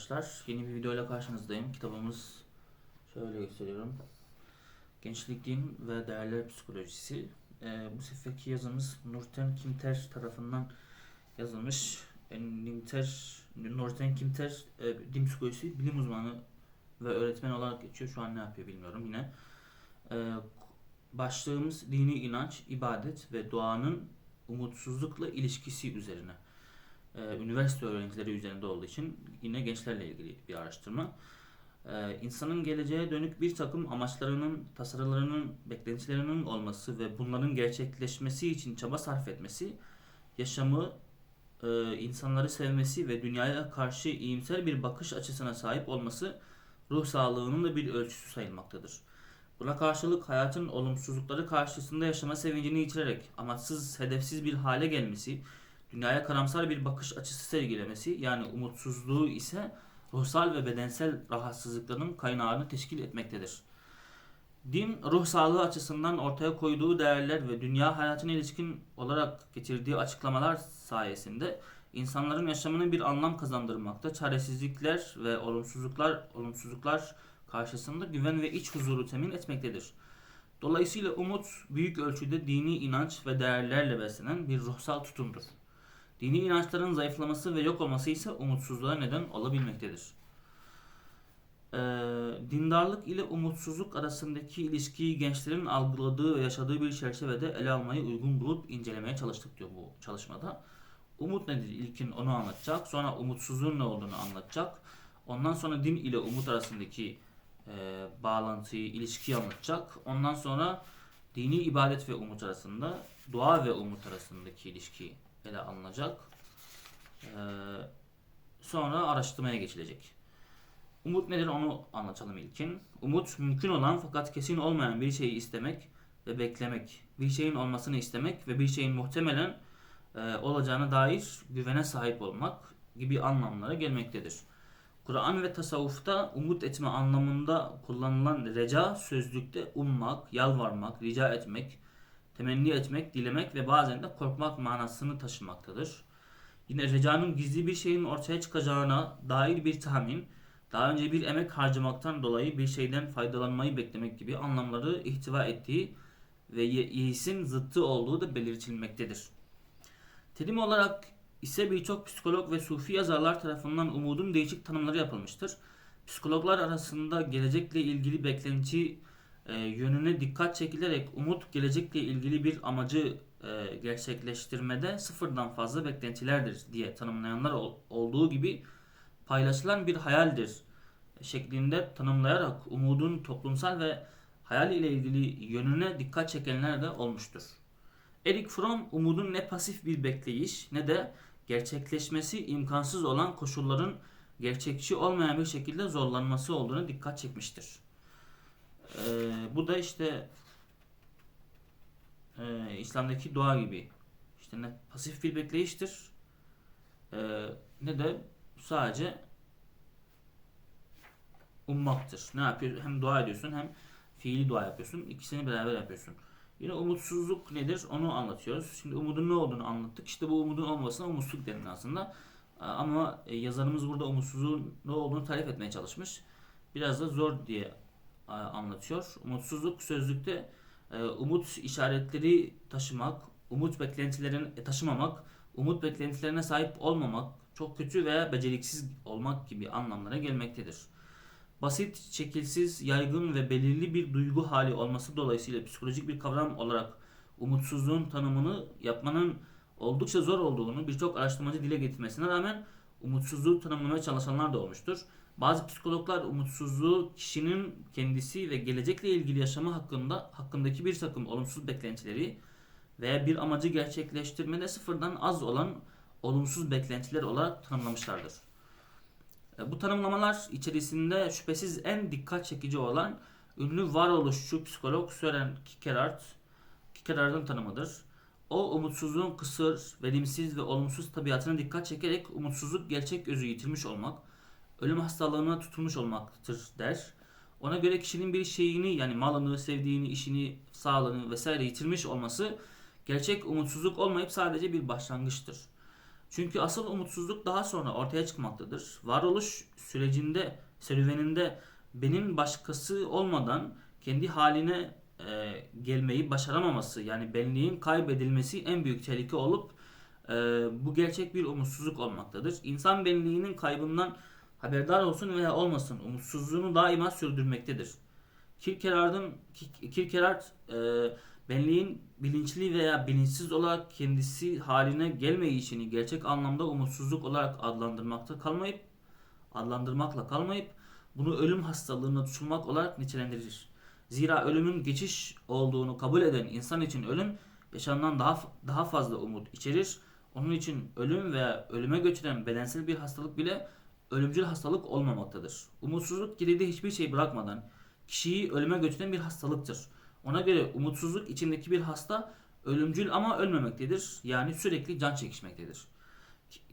arkadaşlar. Yeni bir videoyla karşınızdayım. Kitabımız şöyle gösteriyorum. Gençlik, Din ve Değerler Psikolojisi. Ee, bu seferki yazımız Nurten Kimter tarafından yazılmış. E, Nimter, Nurten Kimter e, din psikolojisi bilim uzmanı ve öğretmen olarak geçiyor. Şu an ne yapıyor bilmiyorum yine. Ee, başlığımız dini inanç, ibadet ve doğanın umutsuzlukla ilişkisi üzerine e, üniversite öğrencileri üzerinde olduğu için yine gençlerle ilgili bir araştırma. E, insanın geleceğe dönük bir takım amaçlarının, tasarılarının, beklentilerinin olması ve bunların gerçekleşmesi için çaba sarf etmesi, yaşamı, e, insanları sevmesi ve dünyaya karşı iyimser bir bakış açısına sahip olması ruh sağlığının da bir ölçüsü sayılmaktadır. Buna karşılık hayatın olumsuzlukları karşısında yaşama sevincini yitirerek amaçsız, hedefsiz bir hale gelmesi, dünyaya karamsar bir bakış açısı sergilemesi yani umutsuzluğu ise ruhsal ve bedensel rahatsızlıkların kaynağını teşkil etmektedir. Din, ruh sağlığı açısından ortaya koyduğu değerler ve dünya hayatına ilişkin olarak getirdiği açıklamalar sayesinde insanların yaşamına bir anlam kazandırmakta, çaresizlikler ve olumsuzluklar olumsuzluklar karşısında güven ve iç huzuru temin etmektedir. Dolayısıyla umut büyük ölçüde dini inanç ve değerlerle beslenen bir ruhsal tutumdur. Dini inançların zayıflaması ve yok olması ise umutsuzluğa neden olabilmektedir. Ee, dindarlık ile umutsuzluk arasındaki ilişkiyi gençlerin algıladığı ve yaşadığı bir çerçevede ele almayı uygun bulup incelemeye çalıştık diyor bu çalışmada. Umut nedir? İlkin onu anlatacak. Sonra umutsuzluğun ne olduğunu anlatacak. Ondan sonra din ile umut arasındaki e, bağlantıyı, ilişkiyi anlatacak. Ondan sonra dini ibadet ve umut arasında, dua ve umut arasındaki ilişkiyi ele alınacak. Ee, sonra araştırmaya geçilecek. Umut nedir onu anlatalım ilkin. Umut mümkün olan fakat kesin olmayan bir şeyi istemek ve beklemek. Bir şeyin olmasını istemek ve bir şeyin muhtemelen e, olacağına dair güvene sahip olmak gibi anlamlara gelmektedir. Kur'an ve tasavvufta umut etme anlamında kullanılan reca sözlükte ummak, yalvarmak, rica etmek, temenni etmek, dilemek ve bazen de korkmak manasını taşımaktadır. Yine recanın gizli bir şeyin ortaya çıkacağına dair bir tahmin, daha önce bir emek harcamaktan dolayı bir şeyden faydalanmayı beklemek gibi anlamları ihtiva ettiği ve yeisin zıttı olduğu da belirtilmektedir. Terim olarak ise birçok psikolog ve sufi yazarlar tarafından umudun değişik tanımları yapılmıştır. Psikologlar arasında gelecekle ilgili beklenti e, yönüne dikkat çekilerek umut gelecekle ilgili bir amacı e, gerçekleştirmede sıfırdan fazla beklentilerdir diye tanımlayanlar ol, olduğu gibi paylaşılan bir hayaldir şeklinde tanımlayarak umudun toplumsal ve hayal ile ilgili yönüne dikkat çekenler de olmuştur. Erik Fromm umudun ne pasif bir bekleyiş ne de gerçekleşmesi imkansız olan koşulların gerçekçi olmayan bir şekilde zorlanması olduğunu dikkat çekmiştir. Ee, bu da işte e, İslam'daki dua gibi işte ne pasif bir bekleyiştir e, ne de sadece ummaktır. Ne yapıyorsun? Hem dua ediyorsun hem fiili dua yapıyorsun. İkisini beraber yapıyorsun. Yine umutsuzluk nedir? Onu anlatıyoruz. Şimdi umudun ne olduğunu anlattık. İşte bu umudun olmasına umutsuzluk denir aslında. Ama e, yazarımız burada umutsuzluğun ne olduğunu tarif etmeye çalışmış. Biraz da zor diye anlatıyor. Umutsuzluk sözlükte e, umut işaretleri taşımak, umut beklentilerini e, taşımamak, umut beklentilerine sahip olmamak, çok kötü veya beceriksiz olmak gibi anlamlara gelmektedir. Basit, şekilsiz, yaygın ve belirli bir duygu hali olması dolayısıyla psikolojik bir kavram olarak umutsuzluğun tanımını yapmanın oldukça zor olduğunu birçok araştırmacı dile getirmesine rağmen umutsuzluğu tanımlamaya çalışanlar da olmuştur. Bazı psikologlar umutsuzluğu kişinin kendisi ve gelecekle ilgili yaşamı hakkında hakkındaki bir takım olumsuz beklentileri veya bir amacı gerçekleştirmede sıfırdan az olan olumsuz beklentiler olarak tanımlamışlardır. E, bu tanımlamalar içerisinde şüphesiz en dikkat çekici olan ünlü varoluşçu psikolog Sören Kierkegaard, Kierkegaard'ın tanımıdır. O umutsuzluğun kısır, verimsiz ve olumsuz tabiatına dikkat çekerek umutsuzluk gerçek özü yitirmiş olmak, ölüm hastalığına tutulmuş olmaktır der. Ona göre kişinin bir şeyini yani malını, sevdiğini, işini, sağlığını vesaire yitirmiş olması gerçek umutsuzluk olmayıp sadece bir başlangıçtır. Çünkü asıl umutsuzluk daha sonra ortaya çıkmaktadır. Varoluş sürecinde, serüveninde benim başkası olmadan kendi haline e, gelmeyi başaramaması yani benliğin kaybedilmesi en büyük tehlike olup e, bu gerçek bir umutsuzluk olmaktadır. İnsan benliğinin kaybından haberdar olsun veya olmasın umutsuzluğunu daima sürdürmektedir. Kierkegaard'ın Kierkegaard e, benliğin bilinçli veya bilinçsiz olarak kendisi haline gelmeyişini gerçek anlamda umutsuzluk olarak adlandırmakta kalmayıp adlandırmakla kalmayıp bunu ölüm hastalığına tutulmak olarak nitelendirir. Zira ölümün geçiş olduğunu kabul eden insan için ölüm yaşamdan daha daha fazla umut içerir. Onun için ölüm veya ölüme götüren bedensel bir hastalık bile ölümcül hastalık olmamaktadır. Umutsuzluk geride hiçbir şey bırakmadan kişiyi ölüme götüren bir hastalıktır. Ona göre umutsuzluk içindeki bir hasta ölümcül ama ölmemektedir. Yani sürekli can çekişmektedir.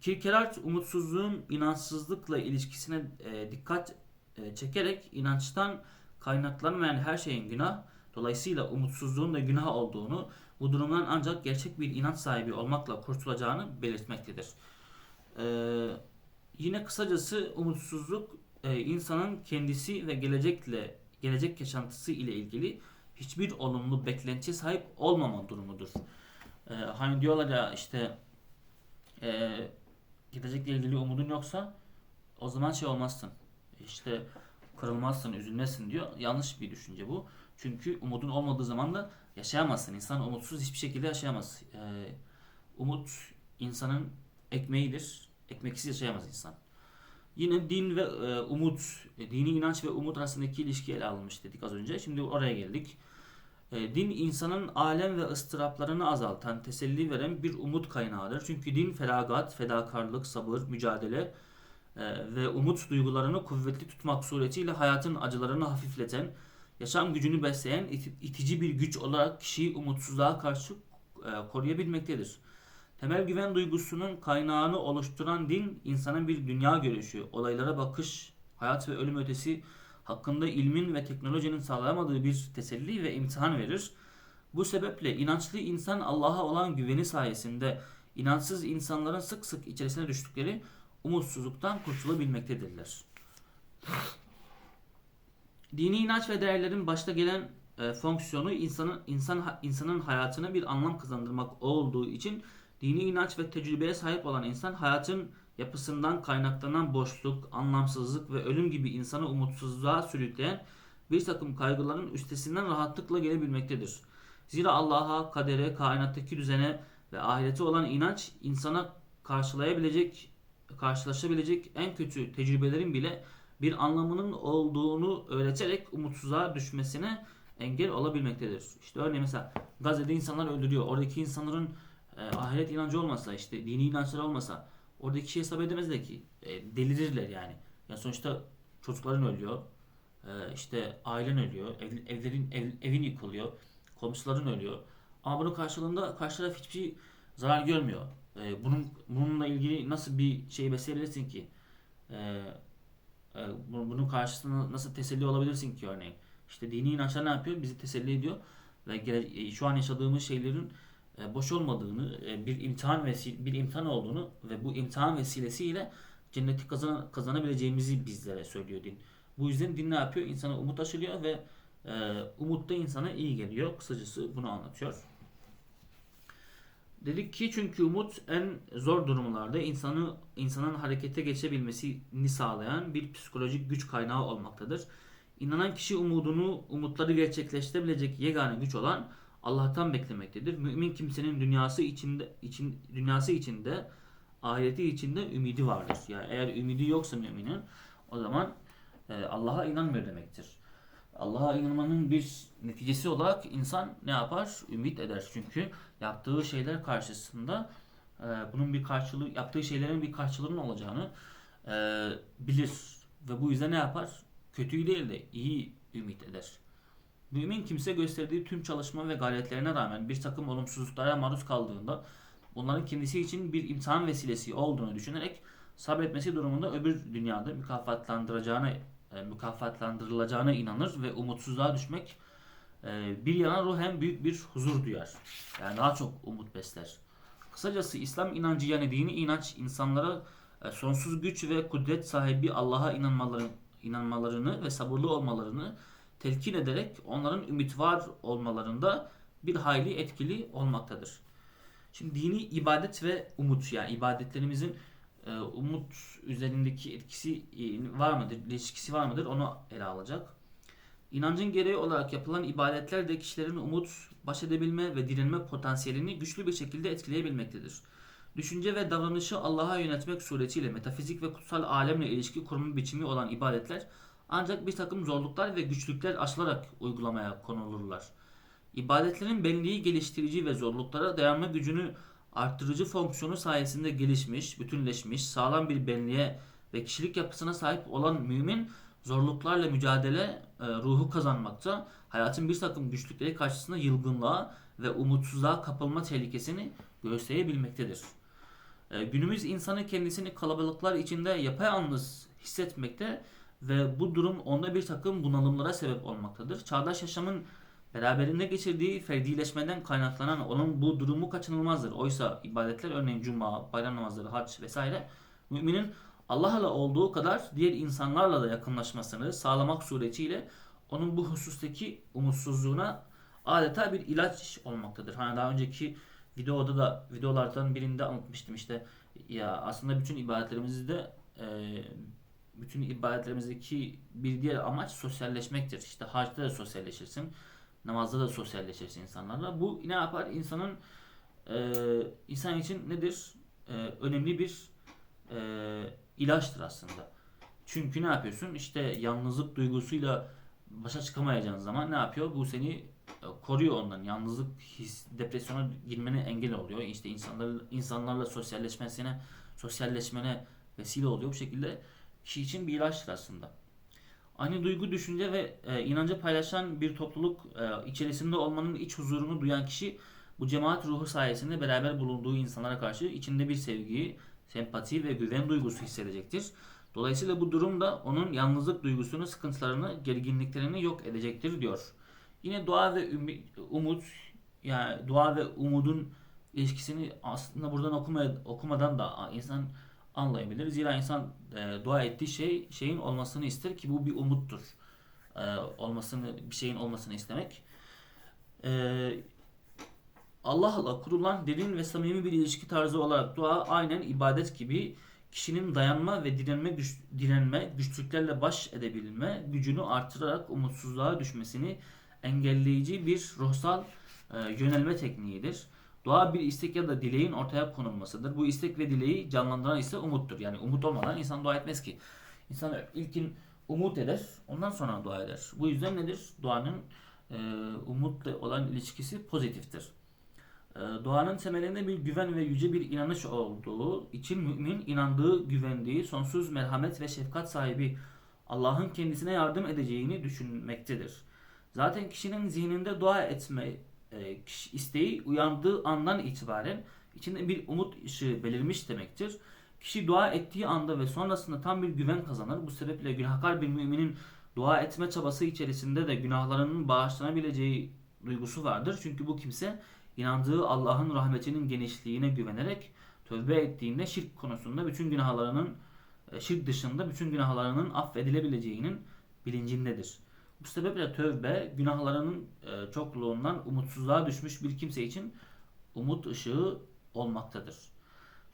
Kierkegaard umutsuzluğun inançsızlıkla ilişkisine e, dikkat e, çekerek inançtan kaynaklanmayan her şeyin günah, dolayısıyla umutsuzluğun da günah olduğunu, bu durumdan ancak gerçek bir inanç sahibi olmakla kurtulacağını belirtmektedir. Ee, yine kısacası umutsuzluk e, insanın kendisi ve gelecekle gelecek yaşantısı ile ilgili hiçbir olumlu beklentiye sahip olmama durumudur. Ee, hani diyorlar ya işte e, gelecekle ilgili umudun yoksa o zaman şey olmazsın. İşte kırılmazsın, üzülmezsin diyor. Yanlış bir düşünce bu. Çünkü umudun olmadığı zaman da yaşayamazsın. İnsan umutsuz hiçbir şekilde yaşayamaz. Ee, umut insanın ekmeğidir. Ekmeksiz yaşayamaz insan. Yine din ve e, umut, e, dini inanç ve umut arasındaki ilişki ele alınmış dedik az önce. Şimdi oraya geldik. E, din insanın alem ve ıstıraplarını azaltan, teselli veren bir umut kaynağıdır. Çünkü din feragat, fedakarlık, sabır, mücadele e, ve umut duygularını kuvvetli tutmak suretiyle hayatın acılarını hafifleten, yaşam gücünü besleyen iti- itici bir güç olarak kişiyi umutsuzluğa karşı e, koruyabilmektedir. Temel güven duygusunun kaynağını oluşturan din insanın bir dünya görüşü, olaylara bakış, hayat ve ölüm ötesi hakkında ilmin ve teknolojinin sağlayamadığı bir teselli ve imtihan verir. Bu sebeple inançlı insan Allah'a olan güveni sayesinde inançsız insanların sık sık içerisine düştükleri umutsuzluktan kurtulabilmektedirler. Dini inanç ve değerlerin başta gelen e, fonksiyonu insanın insan insanın hayatına bir anlam kazandırmak olduğu için dini inanç ve tecrübeye sahip olan insan hayatın yapısından kaynaklanan boşluk, anlamsızlık ve ölüm gibi insanı umutsuzluğa sürükleyen bir takım kaygıların üstesinden rahatlıkla gelebilmektedir. Zira Allah'a, kadere, kainattaki düzene ve ahirete olan inanç insana karşılayabilecek, karşılaşabilecek en kötü tecrübelerin bile bir anlamının olduğunu öğreterek umutsuzluğa düşmesine engel olabilmektedir. İşte örneğin mesela Gazze'de insanlar öldürüyor. Oradaki insanların e, ahiret inancı olmasa, işte dini inançları olmasa oradaki şey hesap edemezler ki. E, delirirler yani. Ya sonuçta çocukların ölüyor. E, işte ailen ölüyor. Ev, evlerin ev, evin yıkılıyor. Komşuların ölüyor. Ama bunun karşılığında karşı taraf hiçbir zarar görmüyor. E, bunun bununla ilgili nasıl bir şey besleyebilirsin ki? E, e, bu- bunun karşısında nasıl teselli olabilirsin ki örneğin? İşte dini inançlar ne yapıyor? Bizi teselli ediyor ve şu an yaşadığımız şeylerin boş olmadığını, e, bir imtihan vesi bir imtihan olduğunu ve bu imtihan vesilesiyle cenneti kazan kazanabileceğimizi bizlere söylüyor din. Bu yüzden din ne yapıyor? İnsana umut aşılıyor ve e, umut da insana iyi geliyor. Kısacası bunu anlatıyor. Dedik ki çünkü umut en zor durumlarda insanı insanın harekete geçebilmesini sağlayan bir psikolojik güç kaynağı olmaktadır. İnanan kişi umudunu, umutları gerçekleştirebilecek yegane güç olan Allah'tan beklemektedir. Mümin kimsenin dünyası içinde için dünyası içinde ahireti içinde ümidi vardır. Yani eğer ümidi yoksa müminin o zaman e, Allah'a inanmıyor demektir. Allah'a inanmanın bir neticesi olarak insan ne yapar? Ümit eder. Çünkü yaptığı şeyler karşısında e, bunun bir karşılığı, yaptığı şeylerin bir karşılığının olacağını e, bilir. Ve bu yüzden ne yapar? Kötüyü değil de iyi ümit eder. Mümin kimse gösterdiği tüm çalışma ve gayretlerine rağmen bir takım olumsuzluklara maruz kaldığında bunların kendisi için bir imtihan vesilesi olduğunu düşünerek sabretmesi durumunda öbür dünyada mükafatlandıracağına e, mükafatlandırılacağına inanır ve umutsuzluğa düşmek e, bir yana ruhen büyük bir huzur duyar. Yani daha çok umut besler. Kısacası İslam inancı yani dini inanç insanlara e, sonsuz güç ve kudret sahibi Allah'a inanmaları, inanmalarını ve sabırlı olmalarını telkin ederek onların ümit var olmalarında bir hayli etkili olmaktadır. Şimdi dini ibadet ve umut yani ibadetlerimizin e, umut üzerindeki etkisi e, var mıdır, ilişkisi var mıdır onu ele alacak. İnancın gereği olarak yapılan ibadetler de kişilerin umut, baş edebilme ve direnme potansiyelini güçlü bir şekilde etkileyebilmektedir. Düşünce ve davranışı Allah'a yönetmek suretiyle metafizik ve kutsal alemle ilişki kurma biçimi olan ibadetler ancak bir takım zorluklar ve güçlükler aşılarak uygulamaya konulurlar. İbadetlerin benliği geliştirici ve zorluklara dayanma gücünü arttırıcı fonksiyonu sayesinde gelişmiş, bütünleşmiş, sağlam bir benliğe ve kişilik yapısına sahip olan mümin zorluklarla mücadele e, ruhu kazanmakta, hayatın bir takım güçlükleri karşısında yılgınlığa ve umutsuzluğa kapılma tehlikesini göğüsleyebilmektedir. E, günümüz insanı kendisini kalabalıklar içinde yapayalnız hissetmekte ve bu durum onda bir takım bunalımlara sebep olmaktadır. Çağdaş yaşamın beraberinde geçirdiği ferdileşmeden kaynaklanan onun bu durumu kaçınılmazdır. Oysa ibadetler örneğin cuma, bayram namazları, hac vesaire müminin Allah'la olduğu kadar diğer insanlarla da yakınlaşmasını sağlamak suretiyle onun bu husustaki umutsuzluğuna adeta bir ilaç olmaktadır. Hani daha önceki videoda da videolardan birinde anlatmıştım işte ya aslında bütün ibadetlerimizde e, bütün ibadetlerimizdeki bir diğer amaç sosyalleşmektir. İşte hacda da sosyalleşirsin, namazda da sosyalleşirsin insanlarla. Bu ne yapar? İnsanın e, insan için nedir? E, önemli bir e, ilaçtır aslında. Çünkü ne yapıyorsun? İşte yalnızlık duygusuyla başa çıkamayacağın zaman ne yapıyor? Bu seni e, koruyor ondan. Yalnızlık his, depresyona girmene engel oluyor. İşte insanlar insanlarla sosyalleşmesine, sosyalleşmene vesile oluyor. Bu şekilde kişi için bir ilaçtır aslında. Aynı duygu, düşünce ve e, inancı paylaşan bir topluluk e, içerisinde olmanın iç huzurunu duyan kişi bu cemaat ruhu sayesinde beraber bulunduğu insanlara karşı içinde bir sevgiyi, sempati ve güven duygusu hissedecektir. Dolayısıyla bu durum da onun yalnızlık duygusunu, sıkıntılarını, gerginliklerini yok edecektir diyor. Yine dua ve umut yani dua ve umudun ilişkisini aslında buradan okumaya, okumadan da insan anlayabilir. Zira insan e, dua ettiği şey şeyin olmasını ister ki bu bir umuttur. E, olmasını bir şeyin olmasını istemek. E, Allah'la kurulan derin ve samimi bir ilişki tarzı olarak dua aynen ibadet gibi kişinin dayanma ve direnme güç, direnme, güçlüklerle baş edebilme gücünü artırarak umutsuzluğa düşmesini engelleyici bir ruhsal e, yönelme tekniğidir. Dua bir istek ya da dileğin ortaya konulmasıdır. Bu istek ve dileği canlandıran ise umuttur. Yani umut olmadan insan dua etmez ki. İnsan ilkin umut eder, ondan sonra dua eder. Bu yüzden nedir? Duanın e, umutla olan ilişkisi pozitiftir. E, duanın temelinde bir güven ve yüce bir inanış olduğu için mümin inandığı, güvendiği, sonsuz merhamet ve şefkat sahibi Allah'ın kendisine yardım edeceğini düşünmektedir. Zaten kişinin zihninde dua etme e, isteği uyandığı andan itibaren içinde bir umut ışığı belirmiş demektir. Kişi dua ettiği anda ve sonrasında tam bir güven kazanır. Bu sebeple günahkar bir müminin dua etme çabası içerisinde de günahlarının bağışlanabileceği duygusu vardır. Çünkü bu kimse inandığı Allah'ın rahmetinin genişliğine güvenerek tövbe ettiğinde şirk konusunda bütün günahlarının e, şirk dışında bütün günahlarının affedilebileceğinin bilincindedir. Bu sebeple tövbe günahlarının e, çokluğundan umutsuzluğa düşmüş bir kimse için umut ışığı olmaktadır.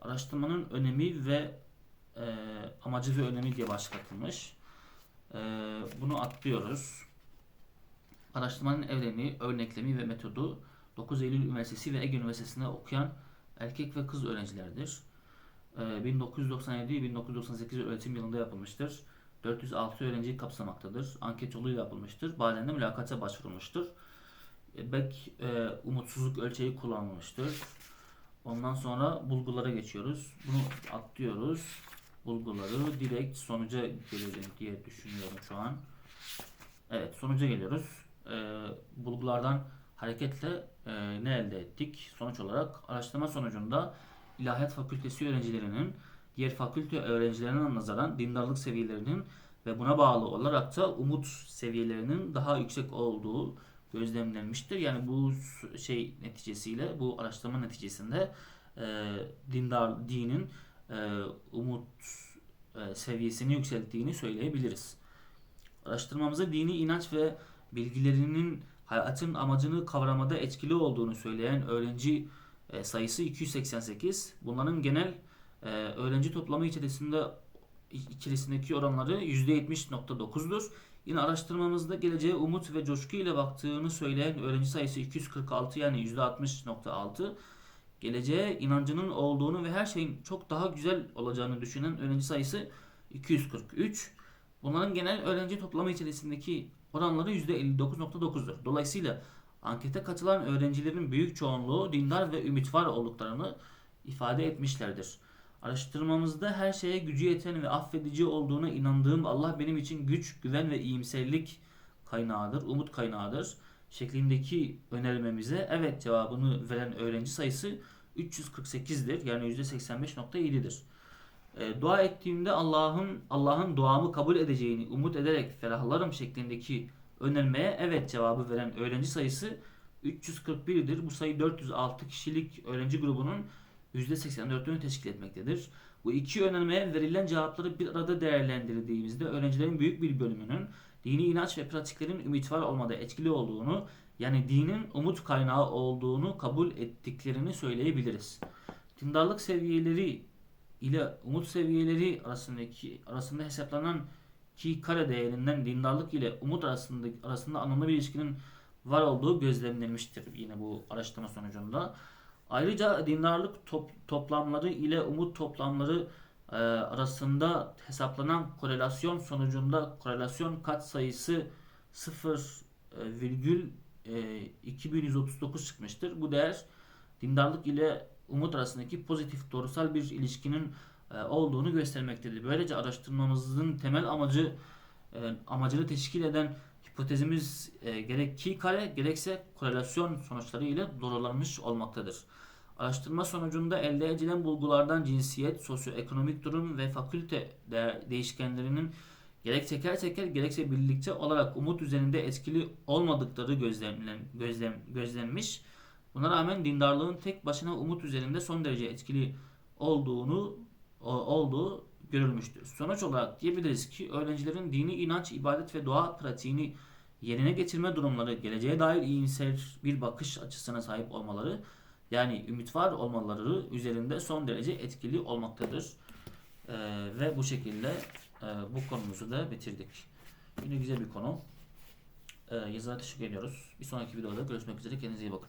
Araştırmanın önemi ve e, amacı ve önemi diye başlatılmış. E, bunu atlıyoruz. Araştırmanın evreni, örneklemi ve metodu 9 Eylül Üniversitesi ve Ege Üniversitesi'nde okuyan erkek ve kız öğrencilerdir. E, 1997-1998 öğretim yılında yapılmıştır. 406 öğrenciyi kapsamaktadır. Anket yoluyla yapılmıştır. Bazen de mülakata başvurulmuştur. E, Bek e, umutsuzluk ölçeği kullanılmıştır. Ondan sonra bulgulara geçiyoruz. Bunu atlıyoruz. Bulguları direkt sonuca gelelim diye düşünüyorum şu an. Evet sonuca geliyoruz. E, bulgulardan hareketle e, ne elde ettik? Sonuç olarak araştırma sonucunda İlahiyat Fakültesi öğrencilerinin diğer fakülte öğrencilerine nazaran dindarlık seviyelerinin ve buna bağlı olarak da umut seviyelerinin daha yüksek olduğu gözlemlenmiştir. Yani bu şey neticesiyle, bu araştırma neticesinde e, dindar dinin e, umut e, seviyesini yükselttiğini söyleyebiliriz. Araştırmamızda dini inanç ve bilgilerinin hayatın amacını kavramada etkili olduğunu söyleyen öğrenci e, sayısı 288. Bunların genel e, öğrenci toplamı içerisinde içerisindeki oranları %70.9'dur. Yine araştırmamızda geleceğe umut ve coşku ile baktığını söyleyen öğrenci sayısı 246 yani %60.6. Geleceğe inancının olduğunu ve her şeyin çok daha güzel olacağını düşünen öğrenci sayısı 243. Bunların genel öğrenci toplamı içerisindeki oranları %59.9'dur. Dolayısıyla ankete katılan öğrencilerin büyük çoğunluğu dindar ve ümit var olduklarını ifade etmişlerdir. Araştırmamızda her şeye gücü yeten ve affedici olduğuna inandığım Allah benim için güç, güven ve iyimserlik kaynağıdır, umut kaynağıdır şeklindeki önermemize evet cevabını veren öğrenci sayısı 348'dir. Yani %85.7'dir. E, dua ettiğimde Allah'ın Allah'ın duamı kabul edeceğini umut ederek ferahlarım şeklindeki önermeye evet cevabı veren öğrenci sayısı 341'dir. Bu sayı 406 kişilik öğrenci grubunun %84'ünü teşkil etmektedir. Bu iki önermeye verilen cevapları bir arada değerlendirdiğimizde öğrencilerin büyük bir bölümünün dini inanç ve pratiklerin ümit var olmada etkili olduğunu yani dinin umut kaynağı olduğunu kabul ettiklerini söyleyebiliriz. Dindarlık seviyeleri ile umut seviyeleri arasındaki arasında hesaplanan ki kare değerinden dindarlık ile umut arasında arasında anlamlı bir ilişkinin var olduğu gözlemlenmiştir yine bu araştırma sonucunda. Ayrıca dindarlık top, toplamları ile umut toplamları e, arasında hesaplanan korelasyon sonucunda korelasyon katsayısı 0,2139 çıkmıştır. Bu değer dindarlık ile umut arasındaki pozitif doğrusal bir ilişkinin e, olduğunu göstermektedir. Böylece araştırmamızın temel amacı e, amacını teşkil eden hipotezimiz e, gerek ki kare gerekse korelasyon sonuçları ile doğrulanmış olmaktadır. Araştırma sonucunda elde edilen bulgulardan cinsiyet, sosyoekonomik durum ve fakülte de- değişkenlerinin gerek teker teker gerekse birlikte olarak umut üzerinde etkili olmadıkları gözlemlen, gözlem, gözlenmiş. Buna rağmen dindarlığın tek başına umut üzerinde son derece etkili olduğunu o- olduğu görülmüştür. Sonuç olarak diyebiliriz ki öğrencilerin dini inanç, ibadet ve dua pratiğini yerine getirme durumları geleceğe dair iyimser bir bakış açısına sahip olmaları yani ümit var olmaları üzerinde son derece etkili olmaktadır. Ee, ve bu şekilde e, bu konumuzu da bitirdik. Yine güzel bir konu. Ee, yazılara teşekkür ediyoruz. Bir sonraki videoda görüşmek üzere. Kendinize iyi bakın.